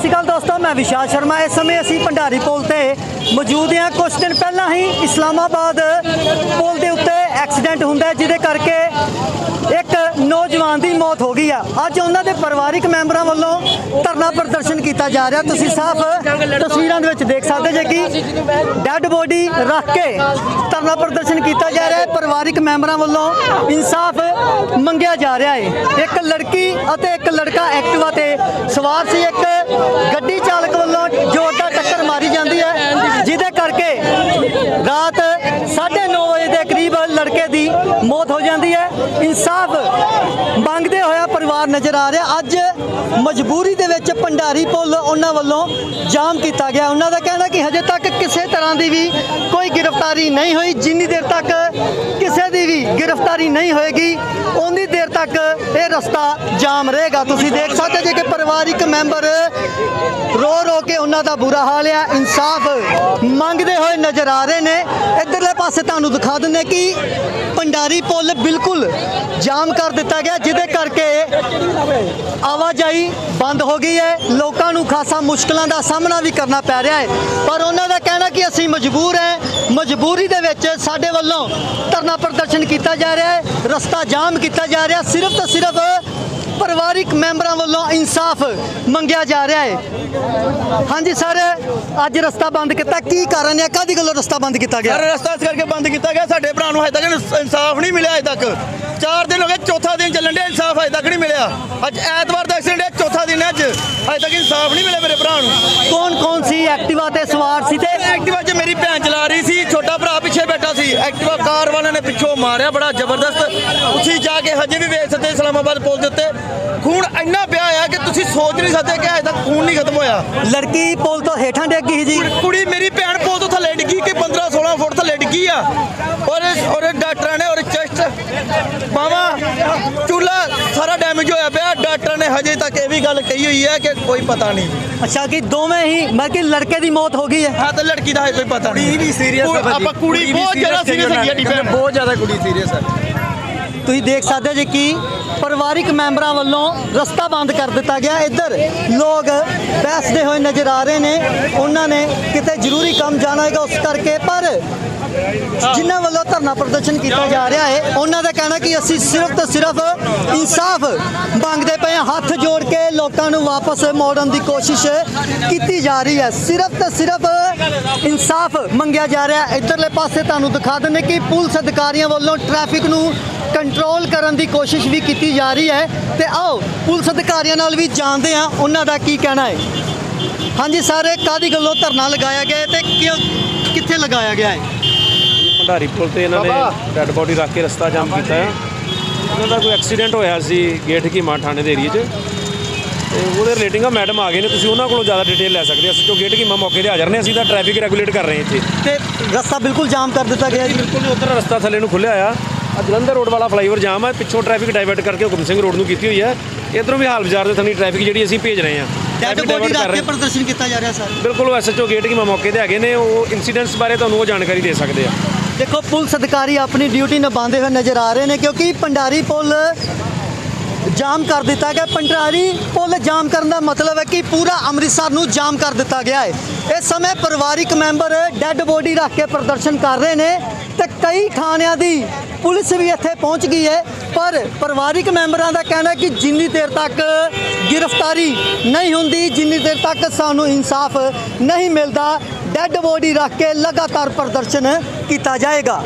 ਸ਼੍ਰੀ ਅਕਾਲ ਦੋਸਤੋ, ਮੈਂ ਵਿਸ਼ਾਲ ਸ਼ਰਮਾ। ਇਸ ਸਮੇਂ ਅਸੀਂ ਭੰਡਾਰੀ ਪੁਲ ਤੇ ਮੌਜੂਦ ਹਾਂ। ਕੁਝ ਦਿਨ ਪਹਿਲਾਂ ਹੀ ਇਸਲਾਮਾਬਾਦ ਪੁਲ ਦੇ ਉੱਤੇ ਐਕਸੀਡੈਂਟ ਹੁੰਦਾ ਜਿਹਦੇ ਕਰਕੇ ਇੱਕ ਨੌਜਵਾਨ ਦੀ ਮੌਤ ਹੋ ਗਈ ਆ। ਅੱਜ ਉਹਨਾਂ ਦੇ ਪਰਿਵਾਰਿਕ ਮੈਂਬਰਾਂ ਵੱਲੋਂ ਧਰਨਾ ਪ੍ਰਦਰਸ਼ਨ ਕੀਤਾ ਜਾ ਰਿਹਾ। ਤੁਸੀਂ ਸਾਫ਼ ਤਸਵੀਰਾਂ ਦੇ ਵਿੱਚ ਦੇਖ ਸਕਦੇ ਜੇ ਕਿ ਡੈੱਡ ਬੋਡੀ ਰੱਖ ਕੇ ਧਰਨਾ ਪ੍ਰਦਰਸ਼ਨ ਕੀਤਾ ਜਾ ਰਿਹਾ ਹੈ। ਪਰਿਵਾਰਿਕ ਮੈਂਬਰਾਂ ਵੱਲੋਂ ਇਨਸਾਫ ਮੰਗਿਆ ਜਾ ਰਿਹਾ ਹੈ। ਇੱਕ ਲੜਕੀ ਅਤੇ ਇੱਕ ਲੜਕਾ ਐਕਟਿਵਾ ਤੇ ਸਵਾਰ ਸੀ। ਇੱਕ ਗੱਡੀ ਚਾਲਕ ਵੱਲੋਂ ਜ਼ੋਰਦਾਰ ਟੱਕਰ ਮਾਰੀ ਜਾਂਦੀ ਹੈ ਜਿਹਦੇ ਕਰਕੇ ਰਾਤ 9:30 ਵਜੇ ਦੇ ਕਰੀਬ ਲੜਕੇ ਦੀ ਮੌਤ ਹੋ ਜਾਂਦੀ ਹੈ। ਇਨਸਾਫ ਮੰਗਦੇ ਹੋਇਆ ਪਰਿਵਾਰ ਨਜ਼ਰ ਆ ਰਿਹਾ। ਅੱਜ ਮਜਬੂਰੀ ਦੇ ਵਿੱਚ ਭੰਡਾਰੀ ਪੁੱਲ ਉਹਨਾਂ ਵੱਲੋਂ ਜਾਮ ਕੀਤਾ ਗਿਆ। ਉਹਨਾਂ ਦਾ ਕਹਿਣਾ ਕਿ ਹਜੇ ਤੱਕ ਕਿਸੇ ਤਰ੍ਹਾਂ ਦੀ ਵੀ ਕੋਈ ਗ੍ਰਿਫਤਾਰੀ ਨਹੀਂ ਹੋਈ। ਜਿੰਨੀ ਦੇਰ ਤੱਕ ਕਿਸੇ ਦੀ ਵੀ ਗ੍ਰਿਫਤਾਰੀ ਨਹੀਂ ਹੋਏਗੀ ਉਨੀ ਦੇਰ ਤੱਕ ਇਹ ਰਸਤਾ ਜਾਮ ਰਹੇਗਾ। ਤੁਸੀਂ ਦੇਖ ਸਕਦੇ ਜੇ ਕਿ ਪਰਿਵਾਰਿਕ ਮੈਂਬਰ ਰੋ ਰੋ ਕੇ ਉਹਨਾਂ ਦਾ ਬੁਰਾ ਹਾਲ ਆ, ਇਨਸਾਫ ਮੰਗਦੇ ਹੋਏ ਨਜ਼ਰ ਆ ਰਹੇ ਨੇ। ਇਧਰਲੇ ਪਾਸੇ ਤੁਹਾਨੂੰ ਦਿਖਾ ਦਿੰਦੇ ਕਿ ਭੰਡਾਰੀ ਪੁਲ ਬਿਲਕੁਲ ਜਾਮ ਕਰ ਦਿੱਤਾ ਗਿਆ, ਜਿਹਦੇ ਕਰਕੇ ਆਵਾਜਾਈ ਬੰਦ ਹੋ ਗਈ ਹੈ। ਲੋਕਾਂ ਨੂੰ ਖਾਸਾ ਮੁਸ਼ਕਲਾਂ ਦਾ ਸਾਹਮਣਾ ਵੀ ਕਰਨਾ ਪੈ ਰਿਹਾ ਹੈ। ਪਰ ਉਹਨਾਂ ਦਾ ਕਹਿਣਾ ਕਿ ਅਸੀਂ ਮਜਬੂਰ ਹੈ। ਮਜਬੂਰੀ ਦੇ ਵਿੱਚ ਸਾਡੇ ਵੱਲੋਂ ਧਰਨਾ ਪ੍ਰਦਰਸ਼ਨ ਕੀਤਾ ਜਾ ਰਿਹਾ ਹੈ। ਰਸਤਾ ਜਾਮ ਕੀਤਾ ਜਾ ਰਿਹਾ। ਸਿਰਫ ਤਾਂ ਸਿਰਫ ਪਰਿਵਾਰਿਕ ਮੈਂਬਰਾਂ ਵੱਲੋਂ ਇਨਸਾਫ ਮੰਗਿਆ ਜਾ ਰਿਹਾ ਹੈ। ਹਾਂਜੀ ਸਰ ਅੱਜ ਰਸਤਾ ਬੰਦ ਕੀਤਾ। ਕੀ ਕਾਰਨ ਹੈ? ਕਾਦੀ ਗੱਲੋਂ ਰਸਤਾ ਬੰਦ ਕੀਤਾ ਗਿਆ? ਸਰ ਰਸਤਾ ਇਸ ਕਰਕੇ ਬੰਦ ਕੀਤਾ ਗਿਆ ਸਾਡੇ ਭਰਾ ਨੂੰ ਹਜੇ ਤੱਕ ਇਨਸਾਫ ਨਹੀਂ ਮਿਲਿਆ ਹਜੇ ਤੱਕ। ਚਾਰ ਦਿਨ ਹੋ ਗਏ ਚੌਥਾ ਦਿਨ ਚੱਲਣ ਡਿਆ ਇਨਸਾਫ ਹਜੇ ਤੱਕ ਨਹੀਂ ਮਿਲਿਆ। ਅੱਜ ਐਤਵਾਰ ਦਾ ਐਕਸੀਡੈਂਟ ਹੈ ਚੌਥਾ ਦਿਨ ਹੈ ਅੱਜ। ਹਜੇ ਤੱਕ ਇਨਸਾਫ ਨਹੀਂ ਮਿਲਿਆ ਮੇਰੇ ਭਰਾ ਨੂੰ। ਕੌਣ ਕੌਣ ਸੀ? ਐਕਟਿਵਾ ਤੇ ਸਵਾਰ ਸੀ ਤੇ? ਐਕਟਿਵਾ 'ਚ ਮੇਰੀ ਭੈਣ ਚਲਾ ਰਹੀ ਸੀ ਛੋਟਾ ਭਰਾ ਪਿੱਛੇ ਬੈਠਾ ਸੀ। ਐਕਟਿਵਾ ਕਾਰ ਵਾਲਿਆਂ ਨੇ ਪਿੱਛੋਂ ਮਾਰਿਆ ਬੜਾ ਜ਼ਬਰਦਸਤ। ਤੁਸੀਂ ਜਾ ਕੇ ਹਜੇ ਵੀ ਵੇਖ ਸਕਦੇ ਇਸਲਾਮਾਬਾਦ ਪੁਲ ਦੇ ਉੱਤੇ। ਖੂਨ ਇੰਨਾ ਪਿਆ ਆ ਕਿ ਤੁਸੀਂ ਸੋਚ ਨਹੀਂ ਸਕਦੇ ਕਿ ਹਜੇ ਤੱਕ ਖੂਨ ਨਹੀਂ ਖਤਮ ਹੋਇਆ। ਲੜਕੀ ਪੁਲ ਤੋਂ ਹੇਠਾਂ ਡਿੱਗ ਗਈ ਜੀ ਕੁੜੀ ਮੇਰੀ ਭੈਣ ਪੁਲ ਤੋਂ ਥੱਲੇ ਡਿੱਗੀ ਕਿ 15 16 ਫੁੱਟ ਥੱਲੇ ਡਿੱਗੀ ਆ। ਔਰ ਔਰ ਡਾਕਟਰਾਂ ਨੇ ਔਰ ਚੈਸਟ ਬਾਵਾ ਚੂਲਾ ਸਾਰਾ ਡੈਮੇਜ ਹੋਇਆ ਪਿਆ। ਡਾਕਟਰਾਂ ਨੇ ਹਜੇ ਤੱਕ ਇਹ ਵੀ ਗੱਲ ਕਹੀ ਹੋਈ ਹੈ ਕਿ ਕੋਈ ਪਤਾ ਨਹੀਂ। ਅੱਛਾ ਕਿ ਦੋਵੇਂ ਹੀ ਮੈਂ ਕਿ ਲੜਕੇ ਦੀ ਮੌਤ ਹੋ ਗਈ ਹੈ? ਹਾਂ ਤੇ ਲੜਕੀ ਦਾ ਹਜੇ ਕੋਈ ਪਤਾ ਨਹੀਂ। ਕੁੜੀ ਵੀ ਸੀਰੀਅਸ ਆਪਾਂ ਕੁੜੀ ਬਹੁਤ ਜ਼ਿਆਦਾ ਸੀਰੀਅਸ ਹੈਗੀ ਬਹੁਤ ਜ਼ਿਆਦਾ ਕੁੜੀ ਸੀਰੀਅਸ ਹੈ ਤੁਸੀਂ ਦੇਖ ਸਕਦੇ ਜੇ ਕਿ ਪਰਿਵਾਰਿਕ ਮੈਂਬਰਾਂ ਵੱਲੋਂ ਰਸਤਾ ਬੰਦ ਕਰ ਦਿੱਤਾ ਗਿਆ। ਇੱਧਰ ਲੋਕ ਬੈਸਦੇ ਹੋਏ ਨਜ਼ਰ ਆ ਰਹੇ ਨੇ। ਉਹਨਾਂ ਨੇ ਕਿਤੇ ਜ਼ਰੂਰੀ ਕੰਮ ਜਾਣਾ ਹੈਗਾ ਉਸ ਕਰਕੇ, ਪਰ ਜਿਨ੍ਹਾਂ ਵੱਲੋਂ ਧਰਨਾ ਪ੍ਰਦਰਸ਼ਨ ਕੀਤਾ ਜਾ ਰਿਹਾ ਹੈ, ਉਹਨਾਂ ਦਾ ਕਹਿਣਾ ਕਿ ਅਸੀਂ ਸਿਰਫ ਤੇ ਸਿਰਫ ਇਨਸਾਫ ਮੰਗਦੇ ਪਏ ਹਾਂ। ਹੱਥ ਜੋੜ ਕੇ ਲੋਕਾਂ ਨੂੰ ਵਾਪਸ ਮੋੜਨ ਦੀ ਕੋਸ਼ਿਸ਼ ਕੀਤੀ ਜਾ ਰਹੀ ਹੈ। ਸਿਰਫ ਤੇ ਸਿਰਫ ਇਨਸਾਫ ਮੰਗਿਆ ਜਾ ਰਿਹਾ ਹੈ। ਇੱਧਰਲੇ ਪਾਸੇ ਤੁਹਾਨੂੰ ਦਿਖਾ ਦਿੰਦੇ ਕਿ ਪੁਲਿਸ ਅਧਿਕਾਰੀਆਂ ਵੱਲੋਂ ਟ੍ਰੈਫਿਕ ਨੂੰ ਕੰਟਰੋਲ ਕਰਨ ਦੀ ਕੋਸ਼ਿਸ਼ ਵੀ ਕੀਤੀ ਜਾ ਰਹੀ ਹੈ ਤੇ ਆਓ ਪੁਲਿਸ ਅਧਿਕਾਰੀਆਂ ਨਾਲ ਵੀ ਜਾਣਦੇ ਹਾਂ ਉਹਨਾਂ ਦਾ ਕੀ ਕਹਿਣਾ ਹੈ। ਹਾਂਜੀ ਸਰ ਕਾਦੀ ਗੱਲੋਂ ਧਰਨਾ ਲਗਾਇਆ ਗਿਆ ਹੈ ਤੇ ਕਿਉਂ- ਕਿੱਥੇ ਲਗਾਇਆ ਗਿਆ ਹੈ? ਭੰਡਾਰੀ ਪੁਲ ਤੇ ਇਹਨਾਂ ਨੇ ਡੈੱਡ ਬੋਡੀ ਰੱਖ ਕੇ ਰਸਤਾ ਜਾਮ ਕੀਤਾ ਹੈ। ਉਹਨਾਂ ਦਾ ਕੋਈ ਐਕਸੀਡੈਂਟ ਹੋਇਆ ਸੀ ਗੇਟ ਕੀਮਾ ਥਾਣੇ ਦੇ ਏਰੀਏ 'ਚ। ਤੇ ਉਹਦੇ ਰਿਲੇਟਿੰਗ ਆ ਮੈਡਮ ਆ ਗਏ ਨੇ ਤੁਸੀਂ ਉਹਨਾਂ ਕੋਲੋਂ ਜ਼ਿਆਦਾ ਡਿਟੇਲ ਲੈ ਸਕਦੇ ਹੋ। ਅਸੀਂ ਜੋ ਗੇਟ ਕੀਮਾ ਮੌਕੇ ਤੇ ਹਾਜ਼ਰ ਨੇ ਅਸੀਂ ਤਾਂ ਟ੍ਰੈਫਿਕ ਰੈਗੂਲੇਟ ਕਰ ਰਹੇ ਹਾਂ ਇੱਥੇ। ਤੇ ਰਸਤਾ ਬਿਲਕੁਲ ਜਾਮ ਕਰ ਦਿੱਤਾ ਗਿਆ ਜੀ ਬਿਲਕੁਲ ਉੱਧਰ ਰਸਤਾ ਥੱਲੇ ਨੂੰ ਖੁੱਲਿਆ ਆ। ਜਲੰਧਰ ਰੋਡ ਵਾਲਾ ਫਲਾਈਓਵਰ ਜਾਮ ਹੈ ਪਿੱਛੋਂ ਟ੍ਰੈਫਿਕ ਡਾਇਵਰਟ ਕਰਕੇ ਹੁਕਮ ਸਿੰਘ ਰੋਡ ਨੂੰ ਕੀਤੀ ਹੋਈ ਹੈ। ਇਧਰੋਂ ਵੀ ਹਾਲ ਬਾਜ਼ਾਰ ਦੇ ਥਾਣੀ ਟ੍ਰੈਫਿਕ ਜਿਹੜੀ ਅਸੀਂ ਭੇਜ ਰਹੇ ਹਾਂ। ਡੈਡ ਬੋਡੀ ਕੇ ਹਾਂ। ਪ੍ਰਦਰਸ਼ਨ ਕੀਤਾ ਜਾ ਰਿਹਾ ਸਰ। ਬਿਲਕੁਲ ਐਸਐਚਓ ਗੇਟ ਕੀਮਾ ਮੌਕੇ ਤੇ ਹੈਗੇ ਨੇ ਉਹ ਇਨਸੀਡੈਂਟਸ ਬਾਰੇ ਤੁਹਾਨੂੰ ਉਹ ਜਾਣਕਾਰੀ ਦੇ ਸਕਦੇ ਆ। ਦੇਖੋ ਪੁਲਿਸ ਅਧਿਕਾਰੀ ਆਪਣੀ ਡਿਊਟੀ ਨਿਭਾਉਂਦੇ ਹੋਏ ਨਜ਼ਰ ਆ ਰਹੇ ਨੇ ਕਿਉਂਕਿ ਪੰਡਾਰੀ ਪੁਲ ਜਾਮ ਕਰ ਦਿੱਤਾ ਗਿਆ। ਪੰਡਾਰੀ ਪੁਲ ਜਾਮ ਕਰਨ ਦਾ ਮਤਲਬ ਹੈ ਕਿ ਪੂਰਾ ਅੰਮ੍ਰਿਤਸਰ ਨੂੰ ਜਾਮ ਕਰ ਦਿੱਤਾ ਗਿਆ ਹੈ। ਇਸ ਸਮੇਂ ਪਰਿਵਾਰਿਕ ਮੈਂਬਰ ਡੈੱਡ ਬੋਡੀ ਰੱਖ ਕੇ ਪ੍ਰਦਰਸ਼ਨ ਕਰ ਰਹੇ ਨੇ। ਤੇ ਕਈ ਥਾਣਿਆਂ ਦੀ ਪੁਲਿਸ ਵੀ ਇੱਥੇ ਪਹੁੰਚ ਗਈ ਹੈ, ਪਰ ਪਰਿਵਾਰਿਕ ਮੈਂਬਰਾਂ ਦਾ ਕਹਿਣਾ ਕਿ ਜਿੰਨੀ ਦੇਰ ਤੱਕ ਗ੍ਰਿਫਤਾਰੀ ਨਹੀਂ ਹੁੰਦੀ, ਜਿੰਨੀ ਦੇਰ ਤੱਕ ਸਾਨੂੰ ਇਨਸਾਫ ਨਹੀਂ ਮਿਲਦਾ, ਡੈੱਡ ਬੋਡੀ ਰੱਖ ਕੇ ਲਗਾਤਾਰ ਪ੍ਰਦਰਸ਼ਨ ਕੀਤਾ ਜਾਏਗਾ।